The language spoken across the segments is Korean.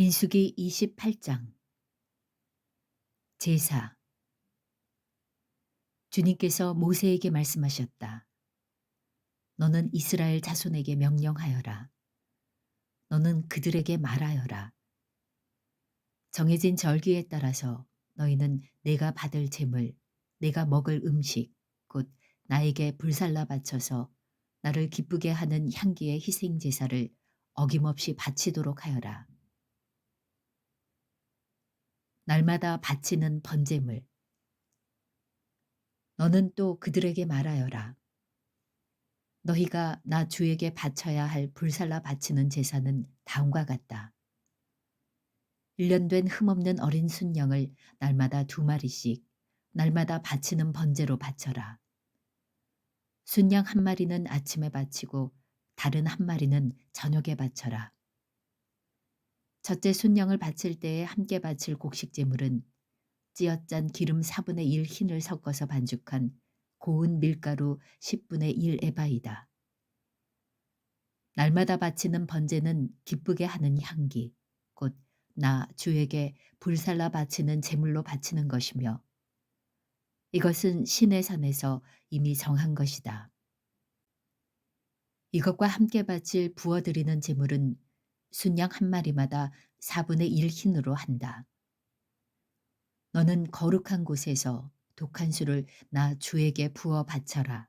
민수기 28장 제사 주님께서 모세에게 말씀하셨다. 너는 이스라엘 자손에게 명령하여라. 너는 그들에게 말하여라. 정해진 절기에 따라서 너희는 내가 받을 재물, 내가 먹을 음식, 곧 나에게 불살라 바쳐서 나를 기쁘게 하는 향기의 희생 제사를 어김없이 바치도록 하여라. 날마다 바치는 번제물. 너는 또 그들에게 말하여라. 너희가 나 주에게 바쳐야 할 불살라 바치는 제사는 다음과 같다. 1년 된 흠없는 어린 순양을 날마다 두 마리씩 날마다 바치는 번제로 바쳐라. 순양 한 마리는 아침에 바치고 다른 한 마리는 저녁에 바쳐라. 첫째 순양을 바칠 때에 함께 바칠 곡식 제물은 찌어짠 기름 4분의 1 흰을 섞어서 반죽한 고운 밀가루 10분의 1 에바이다. 날마다 바치는 번제는 기쁘게 하는 향기, 곧 나 주에게 불살라 바치는 제물로 바치는 것이며 이것은 신의 산에서 이미 정한 것이다. 이것과 함께 바칠 부어드리는 제물은 순양 한 마리마다 4분의 1 흰으로 한다. 너는 거룩한 곳에서 독한 술을 나 주에게 부어 바쳐라.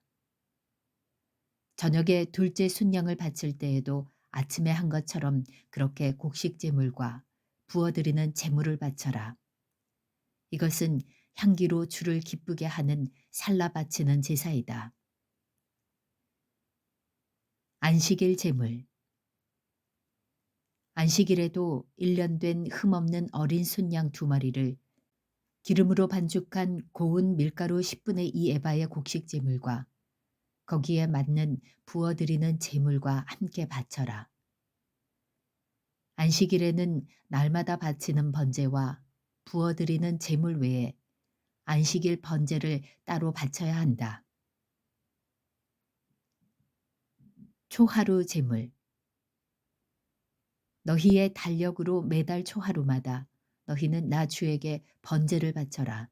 저녁에 둘째 순양을 바칠 때에도 아침에 한 것처럼 그렇게 곡식 제물과 부어드리는 제물을 바쳐라. 이것은 향기로 주를 기쁘게 하는 살라 바치는 제사이다. 안식일 제물 안식일에도 1년 된 흠없는 어린 순양 두 마리를 기름으로 반죽한 고운 밀가루 10분의 2 에바의 곡식 제물과 거기에 맞는 부어드리는 제물과 함께 바쳐라. 안식일에는 날마다 바치는 번제와 부어드리는 제물 외에 안식일 번제를 따로 바쳐야 한다. 초하루 제물 너희의 달력으로 매달 초하루마다 너희는 나 주에게 번제를 바쳐라.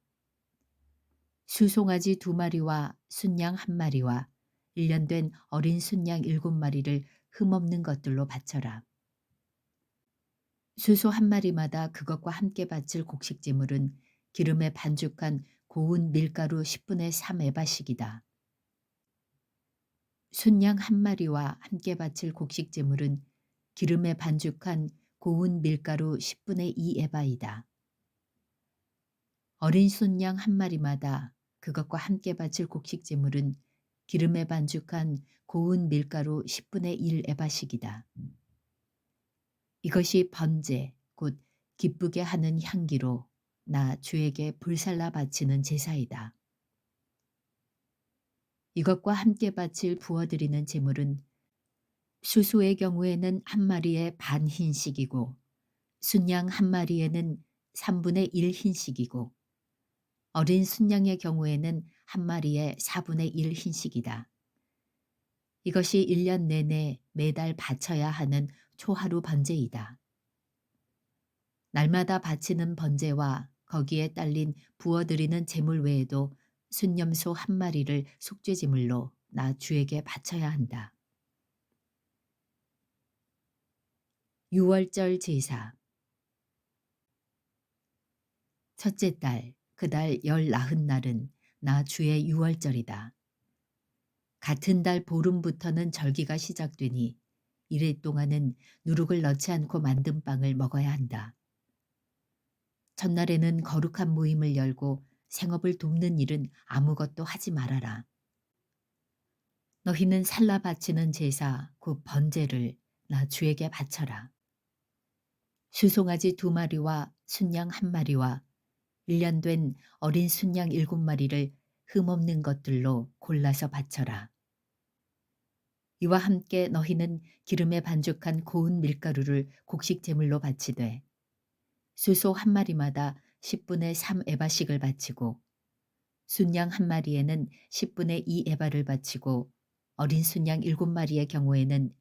수송아지 두 마리와 순양 한 마리와 1년 된 어린 순양 일곱 마리를 흠없는 것들로 바쳐라. 수소 한 마리마다 그것과 함께 바칠 곡식 제물은 기름에 반죽한 고운 밀가루 10분의 3 에바씩이다. 순양 한 마리와 함께 바칠 곡식 제물은 기름에 반죽한 고운 밀가루 10분의 2 에바이다. 어린 순양 한 마리마다 그것과 함께 바칠 곡식 제물은 기름에 반죽한 고운 밀가루 10분의 1 에바씩이다. 이것이 번제 곧 기쁘게 하는 향기로 나 주에게 불살라 바치는 제사이다. 이것과 함께 바칠 부어드리는 제물은 수수의 경우에는 한 마리에 반 흰씩이고 순양 한 마리에는 3분의 1 흰씩이고 어린 순양의 경우에는 한 마리에 4분의 1 흰씩이다. 이것이 1년 내내 매달 바쳐야 하는 초하루 번제이다. 날마다 바치는 번제와 거기에 딸린 부어드리는 제물 외에도 순념소 한 마리를 속죄제물로 나 주에게 바쳐야 한다. 6월절 제사 첫째 달, 그달 열 나흔 날은 나 주의 6월절이다. 같은 달 보름부터는 절기가 시작되니 이래 동안은 누룩을 넣지 않고 만든 빵을 먹어야 한다. 첫날에는 거룩한 모임을 열고 생업을 돕는 일은 아무것도 하지 말아라. 너희는 살라 바치는 제사, 곧 번제를 나 주에게 바쳐라. 수송아지 두 마리와 순양 한 마리와 1년 된 어린 순양 일곱 마리를 흠없는 것들로 골라서 바쳐라. 이와 함께 너희는 기름에 반죽한 고운 밀가루를 곡식 제물로 바치되 수소 한 마리마다 10분의 3 에바씩을 바치고 순양 한 마리에는 10분의 2 에바를 바치고 어린 순양 일곱 마리의 경우에는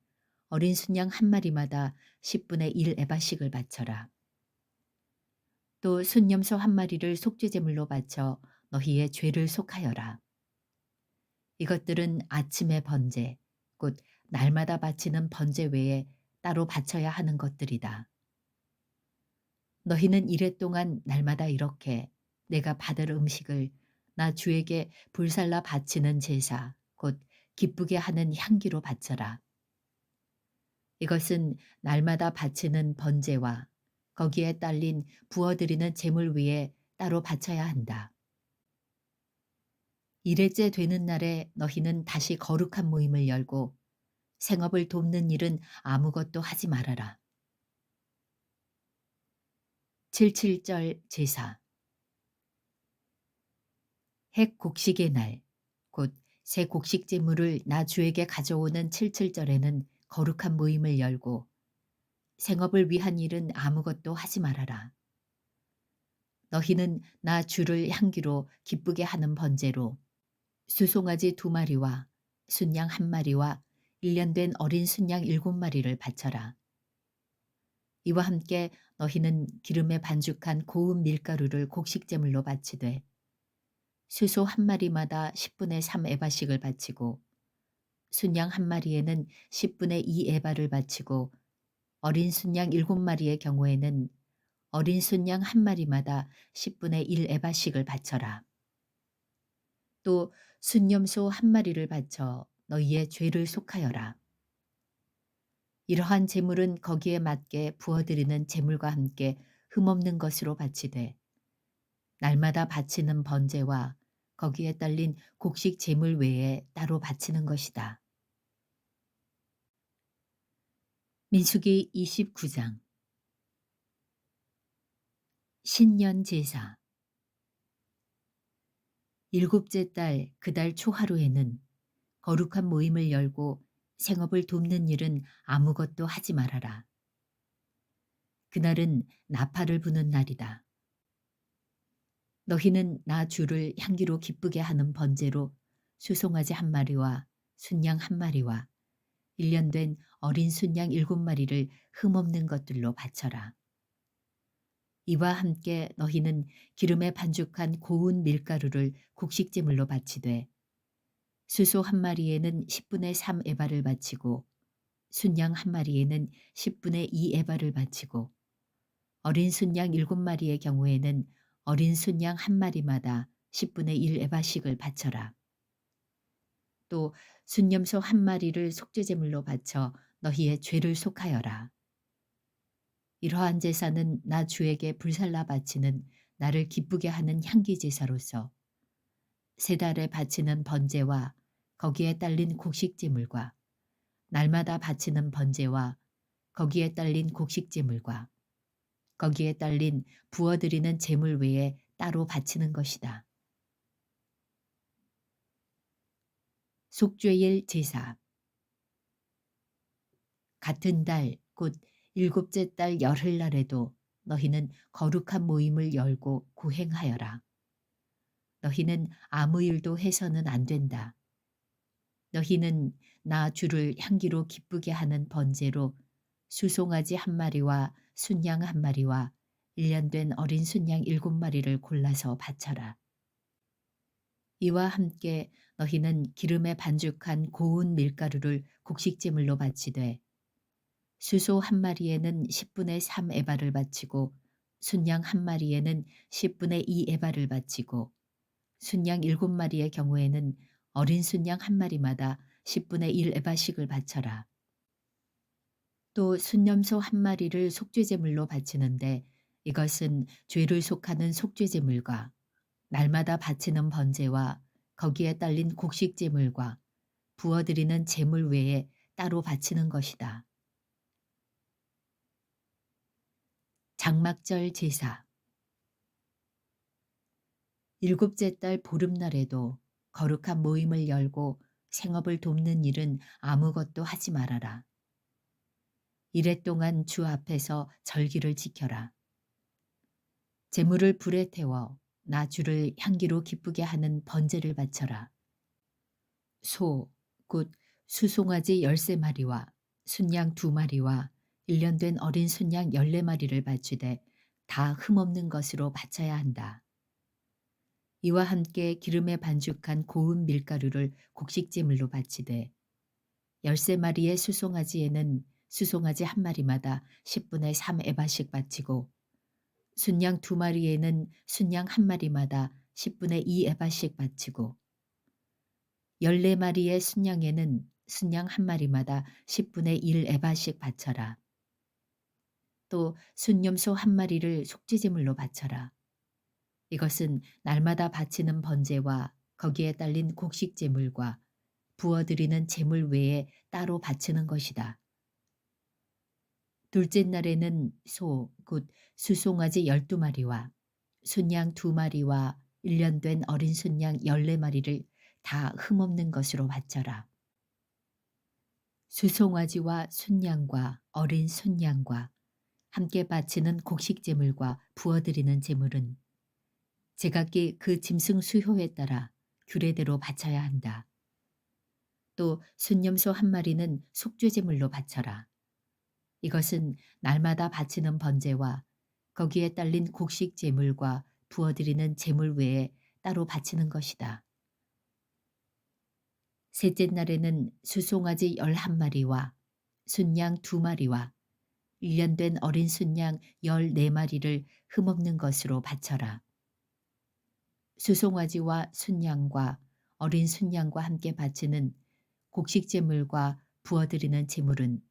어린 순양 한 마리마다 10분의 1 에바씩을 바쳐라. 또 순염소 한 마리를 속죄제물로 바쳐 너희의 죄를 속하여라. 이것들은 아침의 번제, 곧 날마다 바치는 번제 외에 따로 바쳐야 하는 것들이다. 너희는 이래 동안 날마다 이렇게 내가 받을 음식을 나 주에게 불살라 바치는 제사, 곧 기쁘게 하는 향기로 바쳐라. 이것은 날마다 바치는 번제와 거기에 딸린 부어드리는 제물 위에 따로 바쳐야 한다. 이래째 되는 날에 너희는 다시 거룩한 모임을 열고 생업을 돕는 일은 아무것도 하지 말아라. 77절 제사 핵 곡식의 날, 곧 새 곡식 제물을 나 주에게 가져오는 77절에는 거룩한 모임을 열고 생업을 위한 일은 아무것도 하지 말아라. 너희는 나 주를 향기로 기쁘게 하는 번제로 수송아지 두 마리와 순양 한 마리와 일년된 어린 순양 일곱 마리를 바쳐라. 이와 함께 너희는 기름에 반죽한 고운 밀가루를 곡식제물로 바치되 수소 한 마리마다 10분의 3 에바씩을 바치고 순양 한 마리에는 10분의 2 에바를 바치고 어린 순양 일곱 마리의 경우에는 어린 순양 한 마리마다 10분의 1 에바씩을 바쳐라. 또 순염소 한 마리를 바쳐 너희의 죄를 속하여라. 이러한 제물은 거기에 맞게 부어드리는 제물과 함께 흠없는 것으로 바치되 날마다 바치는 번제와 거기에 딸린 곡식 제물 외에 따로 바치는 것이다. 민수기 29장 신년 제사 일곱째 달 그달 초하루에는 거룩한 모임을 열고 생업을 돕는 일은 아무것도 하지 말아라. 그날은 나팔을 부는 날이다. 너희는 나 주를 향기로 기쁘게 하는 번제로 수송아지 한 마리와 순양 한 마리와 일년된 어린 순양 일곱 마리를 흠없는 것들로 바쳐라. 이와 함께 너희는 기름에 반죽한 고운 밀가루를 곡식제물로 바치되 수소 한 마리에는 10분의 3 에바를 바치고 순양 한 마리에는 10분의 2 에바를 바치고 어린 순양 일곱 마리의 경우에는 어린 순양 한 마리마다 10분의 1 에바씩을 바쳐라. 또 순염소 한 마리를 속죄제물로 바쳐 너희의 죄를 속하여라. 이러한 제사는 나 주에게 불살라 바치는 나를 기쁘게 하는 향기 제사로서 세 달에 바치는 번제와 거기에 딸린 곡식제물과 날마다 바치는 번제와 거기에 딸린 곡식제물과 거기에 딸린 부어드리는 제물 외에 따로 바치는 것이다. 속죄일 제사 같은 달 곧 일곱째 달 열흘날에도 너희는 거룩한 모임을 열고 구행하여라. 너희는 아무 일도 해서는 안 된다. 너희는 나 주를 향기로 기쁘게 하는 번제로 수송아지 한 마리와 순양 한 마리와 일년된 어린 순양 일곱 마리를 골라서 바쳐라. 이와 함께 너희는 기름에 반죽한 고운 밀가루를 곡식제물로 바치되 수소 한 마리에는 10분의 3 에바를 바치고 순양 한 마리에는 10분의 2 에바를 바치고 순양 일곱 마리의 경우에는 어린 순양 한 마리마다 10분의 1 에바씩을 바쳐라. 또 순염소 한 마리를 속죄제물로 바치는데 이것은 죄를 속하는 속죄제물과 날마다 바치는 번제와 거기에 딸린 곡식제물과 부어드리는 제물 외에 따로 바치는 것이다. 장막절 제사 일곱째 달 보름날에도 거룩한 모임을 열고 생업을 돕는 일은 아무것도 하지 말아라. 이래 동안 주 앞에서 절기를 지켜라. 재물을 불에 태워 나 주를 향기로 기쁘게 하는 번제를 바쳐라. 소, 곧 수송아지 열세 마리와 순양 두 마리와 1년 된 어린 순양 14마리를 바치되 다 흠없는 것으로 바쳐야 한다. 이와 함께 기름에 반죽한 고운 밀가루를 곡식제물로 바치되 13마리의 수송아지에는 수송아지 한 마리마다 10분의 3 에바씩 바치고 순양 두 마리에는 순양 한 마리마다 10분의 2 에바씩 바치고 14마리의 순양에는 순양 한 마리마다 10분의 1 에바씩 바쳐라. 또 순념소 한 마리를 속죄제물로 바쳐라. 이것은 날마다 바치는 번제와 거기에 딸린 곡식제물과 부어드리는 제물 외에 따로 바치는 것이다. 둘째 날에는 소, 곧 수송아지 열두 마리와 순양 두 마리와 1년 된 어린 순양 14마리를 다 흠없는 것으로 바쳐라. 수송아지와 순양과 어린 순양과 함께 바치는 곡식 제물과 부어드리는 제물은 제각기 그 짐승 수효에 따라 규례대로 바쳐야 한다. 또 순념소 한 마리는 속죄제물로 바쳐라. 이것은 날마다 바치는 번제와 거기에 딸린 곡식 제물과 부어드리는 제물 외에 따로 바치는 것이다. 셋째 날에는 수송아지 열한 마리와 순양 두 마리와 1년 된 어린 순양 14마리를 흠없는 것으로 바쳐라. 수송아지와 순양과 어린 순양과 함께 바치는 곡식 제물과 부어드리는 제물은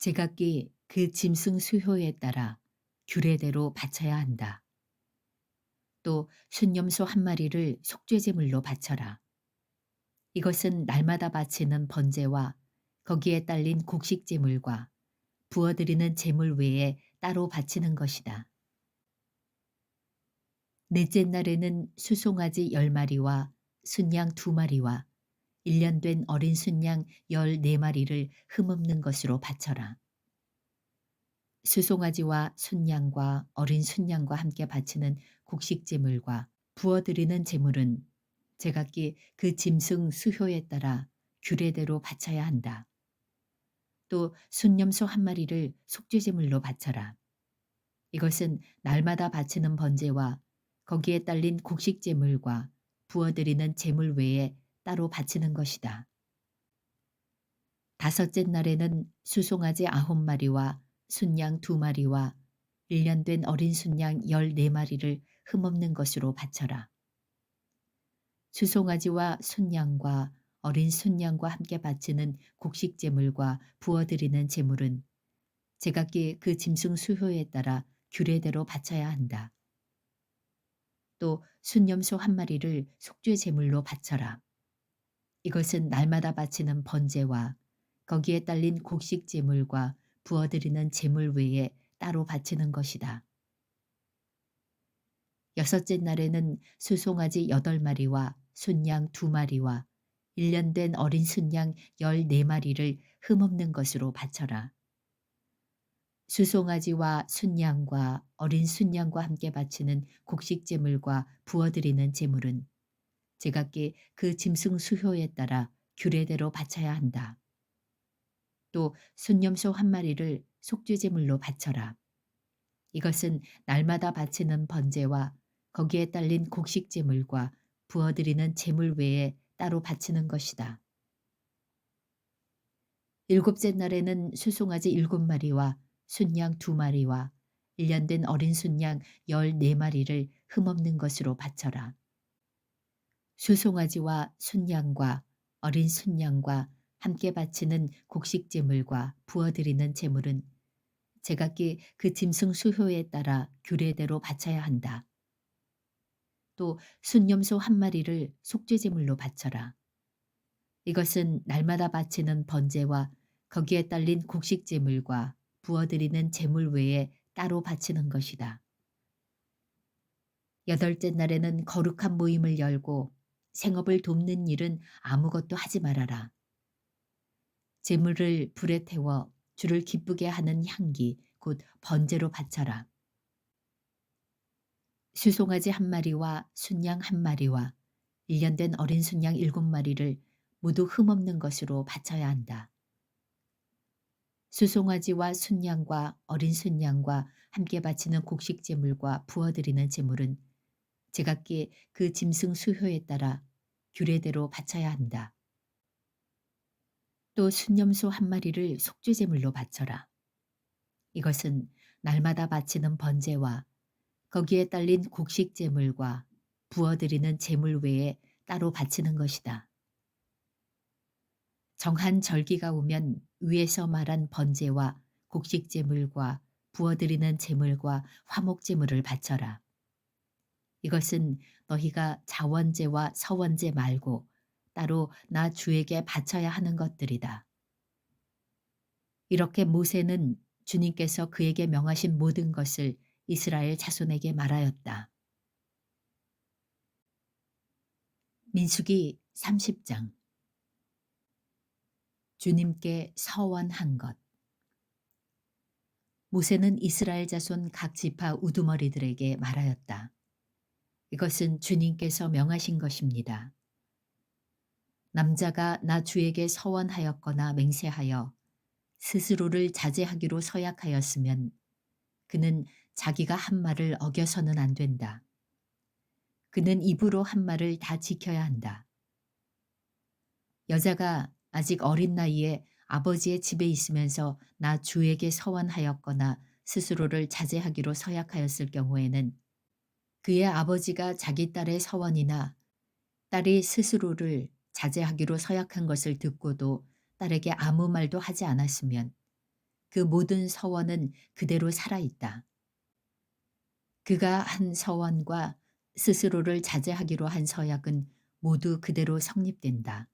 제각기 그 짐승 수효에 따라 규례대로 바쳐야 한다. 또 순념소 한 마리를 속죄제물로 바쳐라. 이것은 날마다 바치는 번제와 거기에 딸린 곡식제물과 부어드리는 제물 외에 따로 바치는 것이다. 넷째 날에는 수송아지 열 마리와 순양 두 마리와 1년 된 어린 순양 14마리를 흠없는 것으로 바쳐라. 수송아지와 순양과 어린 순양과 함께 바치는 곡식 제물과 부어드리는 제물은 제각기 그 짐승 수효에 따라 규례대로 바쳐야 한다. 또 순념소 한 마리를 속죄제물로 바쳐라. 이것은 날마다 바치는 번제와 거기에 딸린 곡식제물과 부어드리는 제물 외에 따로 바치는 것이다. 다섯째 날에는 수송아지 아홉 마리와 순양 두 마리와 1년 된 어린 순양 14마리를 흠없는 것으로 바쳐라. 수송아지와 순양과 어린 순양과 함께 바치는 곡식 제물과 부어드리는 제물은 제각기 그 짐승 수효에 따라 규례대로 바쳐야 한다. 또 순념소 한 마리를 속죄 제물로 바쳐라. 이것은 날마다 바치는 번제와 거기에 딸린 곡식 제물과 부어드리는 제물 외에 따로 바치는 것이다. 여섯째 날에는 수송아지 여덟 마리와 순양 두 마리와 1년 된 어린 순양 14마리를 흠없는 것으로 바쳐라. 수송아지와 순양과 어린 순양과 함께 바치는 곡식 제물과 부어드리는 제물은 제각기 그 짐승 수효에 따라 규례대로 바쳐야 한다. 또 순념소 한 마리를 속죄제물로 바쳐라. 이것은 날마다 바치는 번제와 거기에 딸린 곡식제물과 부어드리는 제물 외에 따로 바치는 것이다. 일곱째 날에는 수송아지 일곱 마리와 순양 두 마리와 1년 된 어린 순양 14마리를 흠없는 것으로 바쳐라. 수송아지와 순양과 어린 순양과 함께 바치는 곡식 제물과 부어드리는 제물은 제각기 그 짐승 수효에 따라 규례대로 바쳐야 한다. 또 순념소 한 마리를 속죄 제물로 바쳐라. 이것은 날마다 바치는 번제와 거기에 딸린 곡식 제물과 부어드리는 제물 외에 따로 바치는 것이다. 여덟째 날에는 거룩한 모임을 열고 생업을 돕는 일은 아무것도 하지 말아라. 재물을 불에 태워 주를 기쁘게 하는 향기 곧 번제로 바쳐라. 수송아지 한 마리와 순양 한 마리와 1년 된 어린 순양 일곱 마리를 모두 흠없는 것으로 바쳐야 한다. 수송아지와 순양과 어린 순양과 함께 바치는 곡식 제물과 부어드리는 제물은 제각기 그 짐승 수효에 따라 규례대로 바쳐야 한다. 또 순념소 한 마리를 속죄 제물로 바쳐라. 이것은 날마다 바치는 번제와 거기에 딸린 곡식 제물과 부어드리는 제물 외에 따로 바치는 것이다. 정한 절기가 오면 위에서 말한 번제와 곡식 제물과 부어드리는 제물과 화목 제물을 바쳐라. 이것은 너희가 자원제와 서원제 말고 따로 나 주에게 바쳐야 하는 것들이다. 이렇게 모세는 주님께서 그에게 명하신 모든 것을 이스라엘 자손에게 말하였다. 민수기 30장 주님께 서원한 것 모세는 이스라엘 자손 각 지파 우두머리들에게 말하였다. 이것은 주님께서 명하신 것입니다. 남자가 나 주에게 서원하였거나 맹세하여 스스로를 자제하기로 서약하였으면 그는 자기가 한 말을 어겨서는 안 된다. 그는 입으로 한 말을 다 지켜야 한다. 여자가 아직 어린 나이에 아버지의 집에 있으면서 나 주에게 서원하였거나 스스로를 자제하기로 서약하였을 경우에는 그의 아버지가 자기 딸의 서원이나 딸이 스스로를 자제하기로 서약한 것을 듣고도 딸에게 아무 말도 하지 않았으면 그 모든 서원은 그대로 살아있다. 그가 한 서원과 스스로를 자제하기로 한 서약은 모두 그대로 성립된다.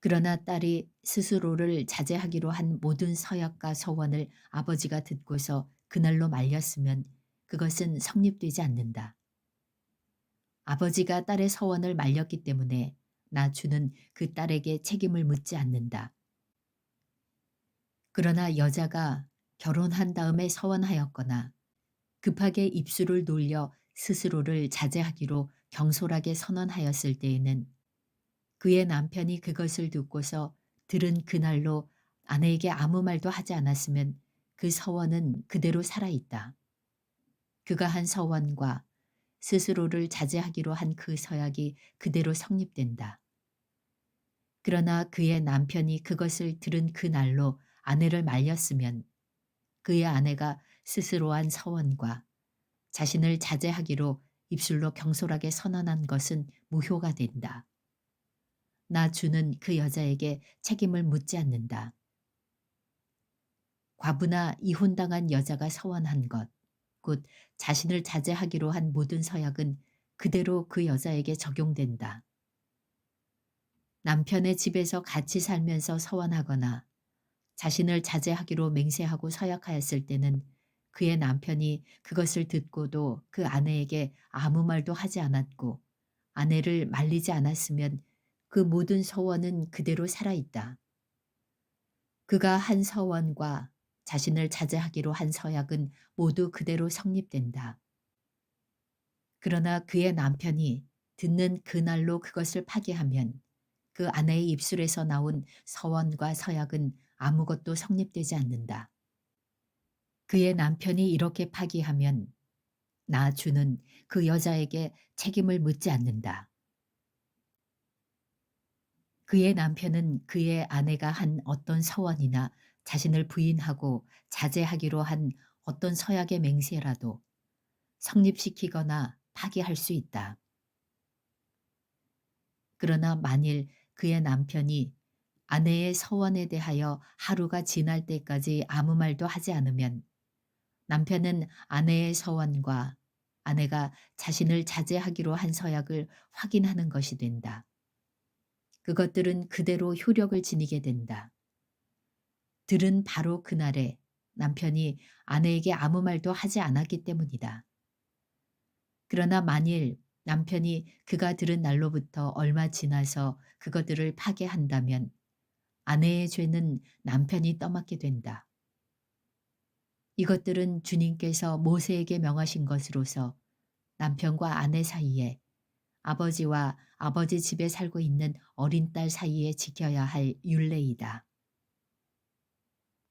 그러나 딸이 스스로를 자제하기로 한 모든 서약과 서원을 아버지가 듣고서 그날로 말렸으면 그것은 성립되지 않는다. 아버지가 딸의 서원을 말렸기 때문에 나주는 그 딸에게 책임을 묻지 않는다. 그러나 여자가 결혼한 다음에 서원하였거나 급하게 입술을 놀려 스스로를 자제하기로 경솔하게 선언하였을 때에는 그의 남편이 그것을 듣고서 들은 그날로 아내에게 아무 말도 하지 않았으면 그 서원은 그대로 살아있다. 그가 한 서원과 스스로를 자제하기로 한 그 서약이 그대로 성립된다. 그러나 그의 남편이 그것을 들은 그 날로 아내를 말렸으면 그의 아내가 스스로 한 서원과 자신을 자제하기로 입술로 경솔하게 선언한 것은 무효가 된다. 나 주는 그 여자에게 책임을 묻지 않는다. 과부나 이혼당한 여자가 서원한 것, 곧 자신을 자제하기로 한 모든 서약은 그대로 그 여자에게 적용된다. 남편의 집에서 같이 살면서 서원하거나 자신을 자제하기로 맹세하고 서약하였을 때는 그의 남편이 그것을 듣고도 그 아내에게 아무 말도 하지 않았고 아내를 말리지 않았으면 그 모든 서원은 그대로 살아있다. 그가 한 서원과 자신을 자제하기로 한 서약은 모두 그대로 성립된다. 그러나 그의 남편이 듣는 그날로 그것을 파기하면 그 아내의 입술에서 나온 서원과 서약은 아무것도 성립되지 않는다. 그의 남편이 이렇게 파기하면 나 주는 그 여자에게 책임을 묻지 않는다. 그의 남편은 그의 아내가 한 어떤 서원이나 자신을 부인하고 자제하기로 한 어떤 서약의 맹세라도 성립시키거나 파기할 수 있다. 그러나 만일 그의 남편이 아내의 서원에 대하여 하루가 지날 때까지 아무 말도 하지 않으면 남편은 아내의 서원과 아내가 자신을 자제하기로 한 서약을 확인하는 것이 된다. 그것들은 그대로 효력을 지니게 된다. 들은 바로 그날에 남편이 아내에게 아무 말도 하지 않았기 때문이다. 그러나 만일 남편이 그가 들은 날로부터 얼마 지나서 그것들을 파괴한다면 아내의 죄는 남편이 떠맡게 된다. 이것들은 주님께서 모세에게 명하신 것으로서 남편과 아내 사이에 아버지와 아버지 집에 살고 있는 어린 딸 사이에 지켜야 할 율례이다.